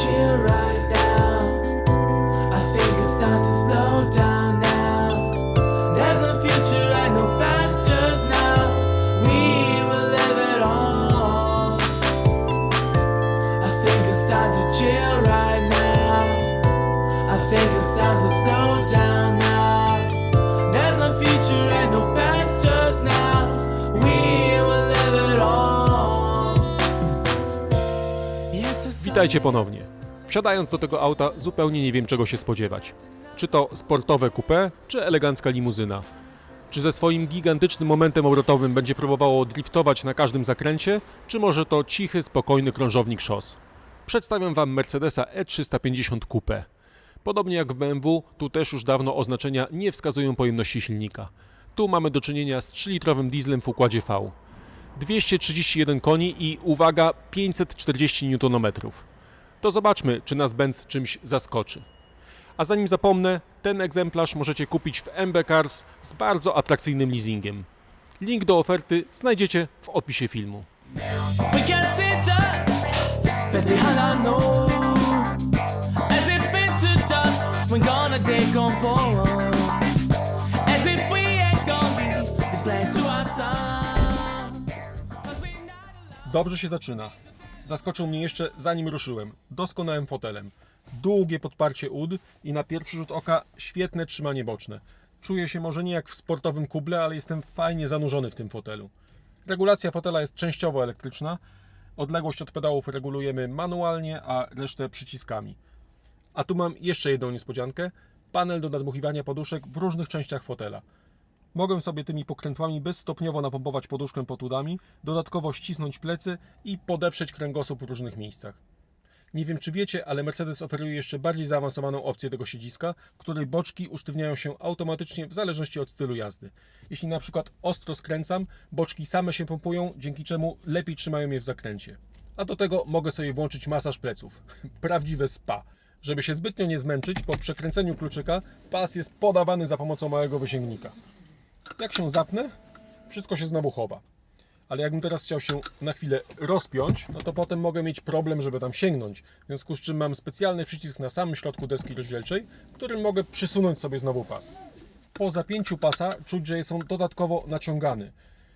chill right now. I think it's time to slow down now. There's no future and no past just now. We will live it all. I think it's time to chill right now. I think it's time to slow down now. There's no future and no past just now. We will live it all. Witajcie ponownie. Wsiadając do tego auta, zupełnie nie wiem czego się spodziewać. Czy to sportowe coupé, czy elegancka limuzyna? Czy ze swoim gigantycznym momentem obrotowym będzie próbowało driftować na każdym zakręcie, czy może to cichy, spokojny krążownik szos? Przedstawiam Wam Mercedesa E350 Coupe. Podobnie jak w BMW, tu też już dawno oznaczenia nie wskazują pojemności silnika. Tu mamy do czynienia z 3-litrowym dieslem w układzie V. 231 koni i uwaga 540 Nm. To zobaczmy, czy nas Benz czymś zaskoczy. A zanim zapomnę, ten egzemplarz możecie kupić w MB Cars z bardzo atrakcyjnym leasingiem. Link do oferty znajdziecie w opisie filmu. Dobrze się zaczyna. Zaskoczył mnie jeszcze zanim ruszyłem. Doskonałym fotelem. Długie podparcie ud i na pierwszy rzut oka świetne trzymanie boczne. Czuję się może nie jak w sportowym kuble, ale jestem fajnie zanurzony w tym fotelu. Regulacja fotela jest częściowo elektryczna. Odległość od pedałów regulujemy manualnie, a resztę przyciskami. A tu mam jeszcze jedną niespodziankę. Panel do nadmuchiwania poduszek w różnych częściach fotela. Mogę sobie tymi pokrętłami bezstopniowo napompować poduszkę pod udami, dodatkowo ścisnąć plecy i podeprzeć kręgosłup w różnych miejscach. Nie wiem czy wiecie, ale Mercedes oferuje jeszcze bardziej zaawansowaną opcję tego siedziska, w której boczki usztywniają się automatycznie w zależności od stylu jazdy. Jeśli na przykład ostro skręcam, boczki same się pompują, dzięki czemu lepiej trzymają je w zakręcie. A do tego mogę sobie włączyć masaż pleców. Prawdziwe spa. Żeby się zbytnio nie zmęczyć, po przekręceniu kluczyka pas jest podawany za pomocą małego wysięgnika. Jak się zapnę, wszystko się znowu chowa. Ale jakbym teraz chciał się na chwilę rozpiąć, no to potem mogę mieć problem, żeby tam sięgnąć. W związku z czym mam specjalny przycisk na samym środku deski rozdzielczej, którym mogę przysunąć sobie znowu pas. Po zapięciu pasa czuć, że jest on dodatkowo naciągany.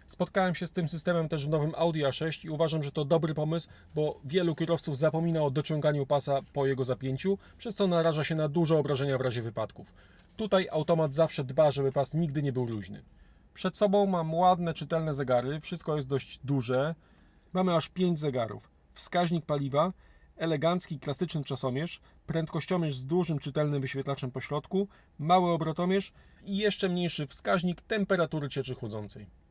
Spotkałem się z tym systemem też w nowym Audi A6 i uważam, że to dobry pomysł, bo wielu kierowców zapomina o dociąganiu pasa po jego zapięciu, przez co naraża się na duże obrażenia w razie wypadków. Tutaj automat zawsze dba, żeby pas nigdy nie był luźny. Przed sobą mam ładne, czytelne zegary, wszystko jest dość duże. Mamy aż 5 zegarów. Wskaźnik paliwa, elegancki, klasyczny czasomierz, prędkościomierz z dużym, czytelnym wyświetlaczem po środku, mały obrotomierz i jeszcze mniejszy wskaźnik temperatury cieczy chłodzącej.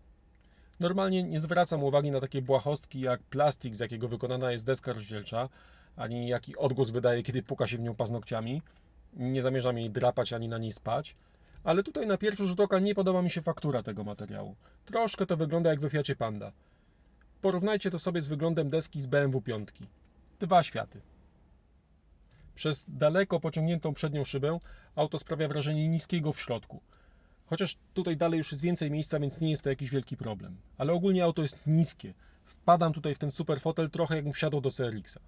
Normalnie nie zwracam uwagi na takie błahostki jak plastik, z jakiego wykonana jest deska rozdzielcza, ani jaki odgłos wydaje, kiedy puka się w nią paznokciami. Nie zamierzam jej drapać ani na niej spać. Ale tutaj na pierwszy rzut oka nie podoba mi się faktura tego materiału. Troszkę to wygląda jak we Fiacie Panda. Porównajcie to sobie z wyglądem deski z BMW 5. Dwa światy. Przez daleko pociągniętą przednią szybę auto sprawia wrażenie niskiego w środku. Chociaż tutaj dalej już jest więcej miejsca, więc nie jest to jakiś wielki problem. Ale ogólnie auto jest niskie. Wpadam tutaj w ten super fotel trochę jakbym wsiadł do CRX-a.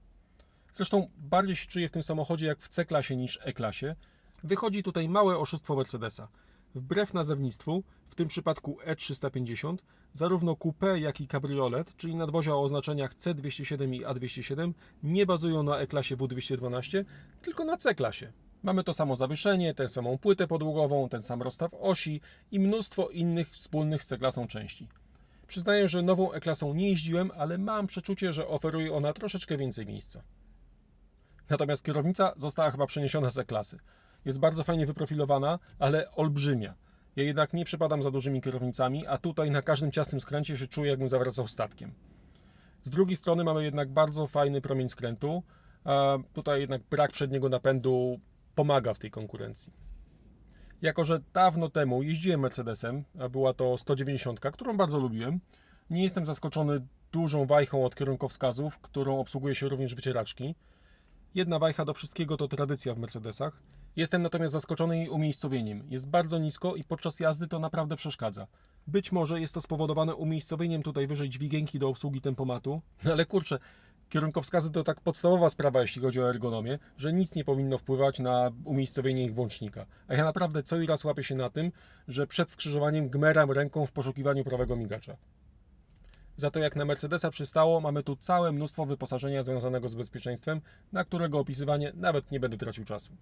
Zresztą bardziej się czuję w tym samochodzie jak w C-klasie niż E-klasie. Wychodzi tutaj małe oszustwo Mercedesa. Wbrew nazewnictwu, w tym przypadku E350, zarówno coupé, jak i cabriolet, czyli nadwozia o oznaczeniach C207 i A207, nie bazują na E-klasie W212, tylko na C-klasie. Mamy to samo zawieszenie, tę samą płytę podłogową, ten sam rozstaw osi i mnóstwo innych wspólnych z C-klasą części. Przyznaję, że nową E-klasą nie jeździłem, ale mam przeczucie, że oferuje ona troszeczkę więcej miejsca. Natomiast kierownica została chyba przeniesiona z E-klasy. Jest bardzo fajnie wyprofilowana, ale olbrzymia. Ja jednak nie przepadam za dużymi kierownicami, a tutaj na każdym ciasnym skręcie się czuję, jakbym zawracał statkiem. Z drugiej strony mamy jednak bardzo fajny promień skrętu, a tutaj jednak brak przedniego napędu pomaga w tej konkurencji. Jako, że dawno temu jeździłem Mercedesem, a była to 190, którą bardzo lubiłem, nie jestem zaskoczony dużą wajchą od kierunkowskazów, którą obsługuje się również wycieraczki. Jedna wajcha do wszystkiego to tradycja w Mercedesach. Jestem natomiast zaskoczony jej umiejscowieniem. Jest bardzo nisko i podczas jazdy to naprawdę przeszkadza. Być może jest to spowodowane umiejscowieniem tutaj wyżej dźwigienki do obsługi tempomatu, ale kurczę, Kierunkowskazy to tak podstawowa sprawa, jeśli chodzi o ergonomię, że nic nie powinno wpływać na umiejscowienie ich włącznika. A ja naprawdę co i raz łapię się na tym, że przed skrzyżowaniem gmeram ręką w poszukiwaniu prawego migacza. Za to jak na Mercedesa przystało, mamy tu całe mnóstwo wyposażenia związanego z bezpieczeństwem, na którego opisywanie nawet nie będę tracił czasu.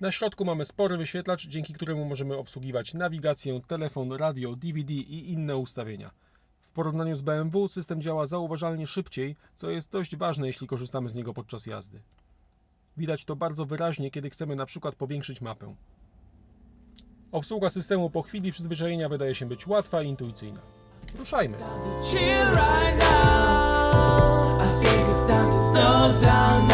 Na środku mamy spory wyświetlacz, dzięki któremu możemy obsługiwać nawigację, telefon, radio, DVD i inne ustawienia. Porównaniu z BMW system działa zauważalnie szybciej, co jest dość ważne, jeśli korzystamy z niego podczas jazdy. Widać to bardzo wyraźnie, kiedy chcemy na przykład powiększyć mapę. Obsługa systemu po chwili przyzwyczajenia wydaje się być łatwa i intuicyjna. Ruszajmy! I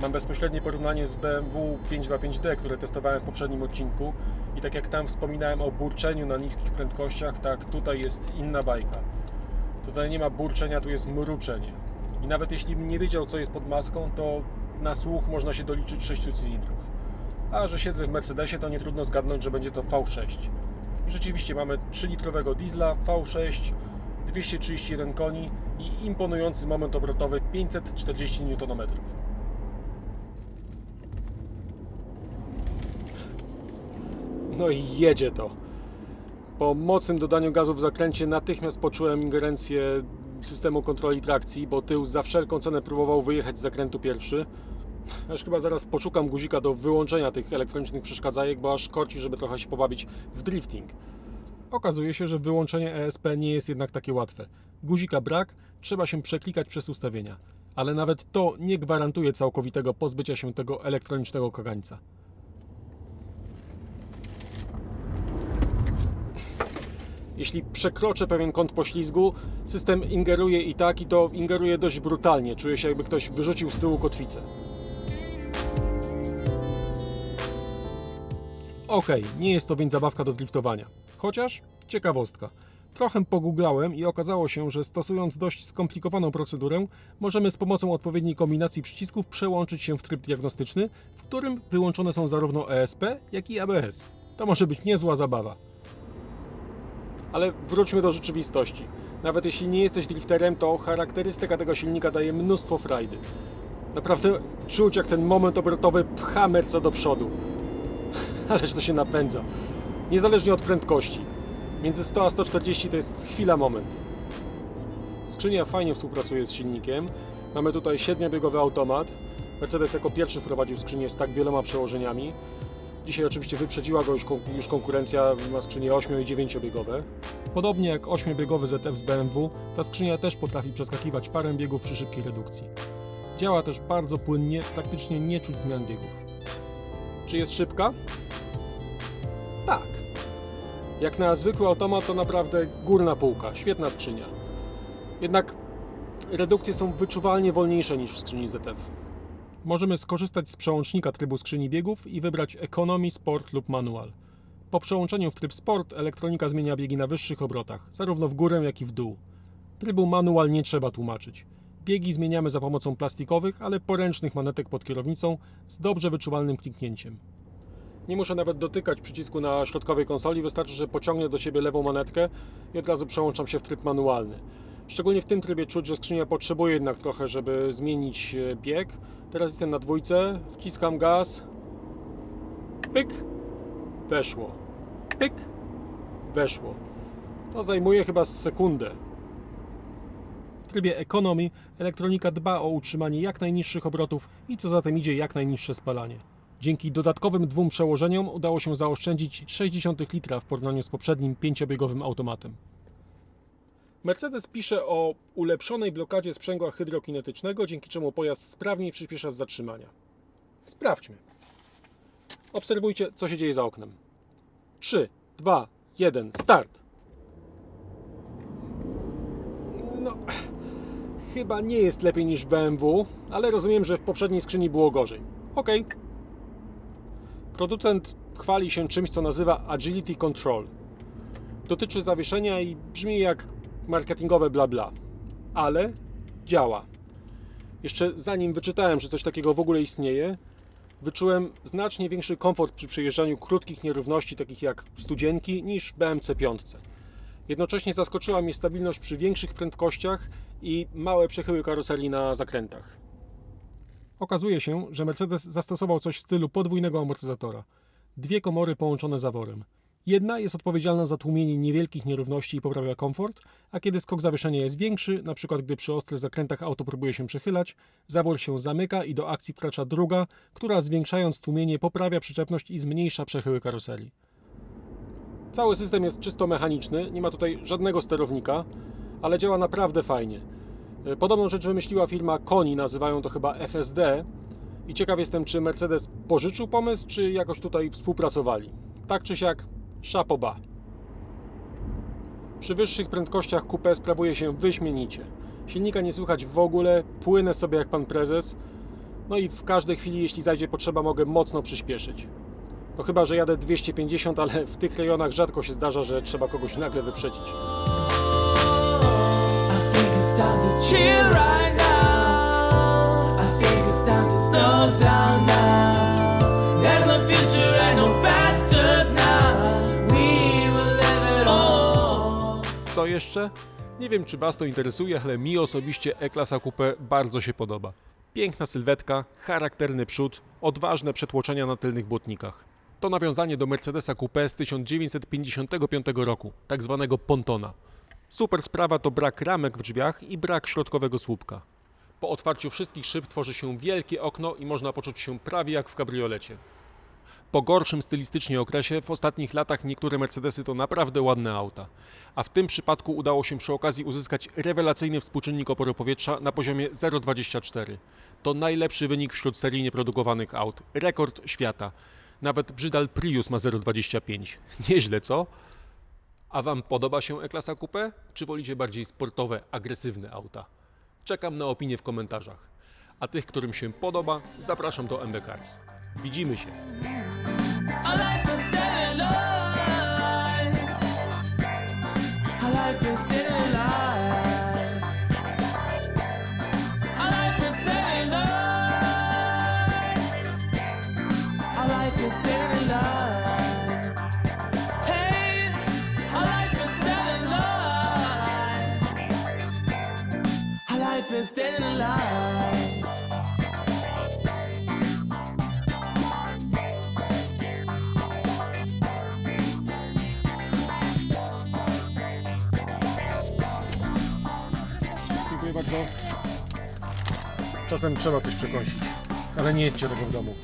Mam bezpośrednie porównanie z BMW 525D, które testowałem w poprzednim odcinku i tak jak tam wspominałem o burczeniu na niskich prędkościach, tak tutaj jest inna bajka. Tutaj nie ma burczenia, tu jest mruczenie. I nawet jeśli bym nie wiedział, co jest pod maską, to na słuch można się doliczyć 6 cylindrów. A że siedzę w Mercedesie, to nie trudno zgadnąć, że będzie to V6. I rzeczywiście mamy 3-litrowego diesla V6, 231 koni i imponujący moment obrotowy 540 Nm. No i jedzie to. Po mocnym dodaniu gazu w zakręcie natychmiast poczułem ingerencję systemu kontroli trakcji, bo tył za wszelką cenę próbował wyjechać z zakrętu pierwszy. Aż chyba zaraz poszukam guzika do wyłączenia tych elektronicznych przeszkadzajek, bo aż korci, żeby trochę się pobawić w drifting. Okazuje się, że wyłączenie ESP nie jest jednak takie łatwe. Guzika brak, trzeba się przeklikać przez ustawienia. Ale nawet to nie gwarantuje całkowitego pozbycia się tego elektronicznego kagańca. Jeśli przekroczę pewien kąt poślizgu, system ingeruje i tak, i to ingeruje dość brutalnie. Czuję się, jakby ktoś wyrzucił z tyłu kotwicę. Okej, nie jest to więc zabawka do driftowania. Chociaż ciekawostka. Trochę pogooglałem i okazało się, że stosując dość skomplikowaną procedurę, możemy z pomocą odpowiedniej kombinacji przycisków przełączyć się w tryb diagnostyczny, w którym wyłączone są zarówno ESP, jak i ABS. To może być niezła zabawa. Ale wróćmy do rzeczywistości. Nawet jeśli nie jesteś drifterem, to charakterystyka tego silnika daje mnóstwo frajdy. Naprawdę czuć, jak ten moment obrotowy pcha merca do przodu. Ależ to się napędza. Niezależnie od prędkości. Między 100 a 140 to jest chwila, moment. Skrzynia fajnie współpracuje z silnikiem. Mamy tutaj siedmiobiegowy automat. Mercedes jako pierwszy wprowadził skrzynię z tak wieloma przełożeniami. Dzisiaj oczywiście wyprzedziła go już, już konkurencja, ma skrzynie 8 i 9-biegowe. Podobnie jak 8-biegowy ZF z BMW, ta skrzynia też potrafi przeskakiwać parę biegów przy szybkiej redukcji. Działa też bardzo płynnie, praktycznie nie czuć zmian biegów. Czy jest szybka? Tak. Jak na zwykły automat to naprawdę górna półka, świetna skrzynia. Jednak redukcje są wyczuwalnie wolniejsze niż w skrzyni ZF. Możemy skorzystać z przełącznika trybu skrzyni biegów i wybrać Economy, Sport lub Manual. Po przełączeniu w tryb Sport elektronika zmienia biegi na wyższych obrotach, zarówno w górę jak i w dół. Trybu Manual nie trzeba tłumaczyć. Biegi zmieniamy za pomocą plastikowych, ale poręcznych manetek pod kierownicą z dobrze wyczuwalnym kliknięciem. Nie muszę nawet dotykać przycisku na środkowej konsoli, wystarczy, że pociągnę do siebie lewą manetkę i od razu przełączam się w tryb manualny. Szczególnie w tym trybie czuć, że skrzynia potrzebuje jednak trochę, żeby zmienić e, bieg. Teraz jestem na dwójce, wciskam gaz. Pyk, weszło. Pyk, weszło. To zajmuje chyba sekundę. W trybie Economy elektronika dba o utrzymanie jak najniższych obrotów i co za tym idzie jak najniższe spalanie. Dzięki dodatkowym dwóm przełożeniom udało się zaoszczędzić 0,6 litra w porównaniu z poprzednim pięciobiegowym automatem. Mercedes pisze o ulepszonej blokadzie sprzęgła hydrokinetycznego, dzięki czemu pojazd sprawniej przyspiesza z zatrzymania. Sprawdźmy. Obserwujcie, co się dzieje za oknem. 3, 2, 1, start! No, chyba nie jest lepiej niż BMW, ale rozumiem, że w poprzedniej skrzyni było gorzej. Ok. Producent chwali się czymś, co nazywa Agility Control. Dotyczy zawieszenia i brzmi jak marketingowe bla bla, ale działa. Jeszcze zanim wyczytałem, że coś takiego w ogóle istnieje, wyczułem znacznie większy komfort przy przejeżdżaniu krótkich nierówności, takich jak studzienki, niż w BMC 5. Jednocześnie zaskoczyła mnie stabilność przy większych prędkościach i małe przechyły karoserii na zakrętach. Okazuje się, że Mercedes zastosował coś w stylu podwójnego amortyzatora. Dwie komory połączone zaworem. Jedna jest odpowiedzialna za tłumienie niewielkich nierówności i poprawia komfort, a kiedy skok zawieszenia jest większy, np. gdy przy ostrych zakrętach auto próbuje się przechylać, zawór się zamyka i do akcji wkracza druga, która zwiększając tłumienie poprawia przyczepność i zmniejsza przechyły karoserii. Cały system jest czysto mechaniczny, nie ma tutaj żadnego sterownika, ale działa naprawdę fajnie. E, Podobną rzecz wymyśliła firma Koni, nazywają to chyba FSD. I ciekaw jestem, czy Mercedes pożyczył pomysł, czy jakoś tutaj współpracowali. Tak czy siak, bas. Przy wyższych prędkościach coupé sprawuje się wyśmienicie. Silnika nie słychać w ogóle, płynę sobie jak pan prezes. No i w każdej chwili, jeśli zajdzie potrzeba, mogę mocno przyspieszyć. No chyba, że jadę 250, ale w tych rejonach rzadko się zdarza, że trzeba kogoś nagle wyprzedzić. I jeszcze? Nie wiem, czy Was to interesuje, ale mi osobiście E-klasa Coupe bardzo się podoba. Piękna sylwetka, charakterny przód, odważne przetłoczenia na tylnych błotnikach. To nawiązanie do Mercedesa Coupe z 1955 roku, tak zwanego pontona. Super sprawa to brak ramek w drzwiach i brak środkowego słupka. Po otwarciu wszystkich szyb tworzy się wielkie okno i można poczuć się prawie jak w kabriolecie. Po gorszym stylistycznie okresie w ostatnich latach niektóre Mercedesy to naprawdę ładne auta. A w tym przypadku udało się przy okazji uzyskać rewelacyjny współczynnik oporu powietrza na poziomie 0,24. To najlepszy wynik wśród seryjnie produkowanych aut. Rekord świata. Nawet brzydal Prius ma 0,25. Nieźle, co? A Wam podoba się E-klasa Coupe? Czy wolicie bardziej sportowe, agresywne auta? Czekam na opinie w komentarzach. A tych, którym się podoba, zapraszam do MB Cars. Widzimy się! Our life is still alive. Our life is still Bardzo. Czasem trzeba coś przekąsić, ale nie jedźcie tego w domu.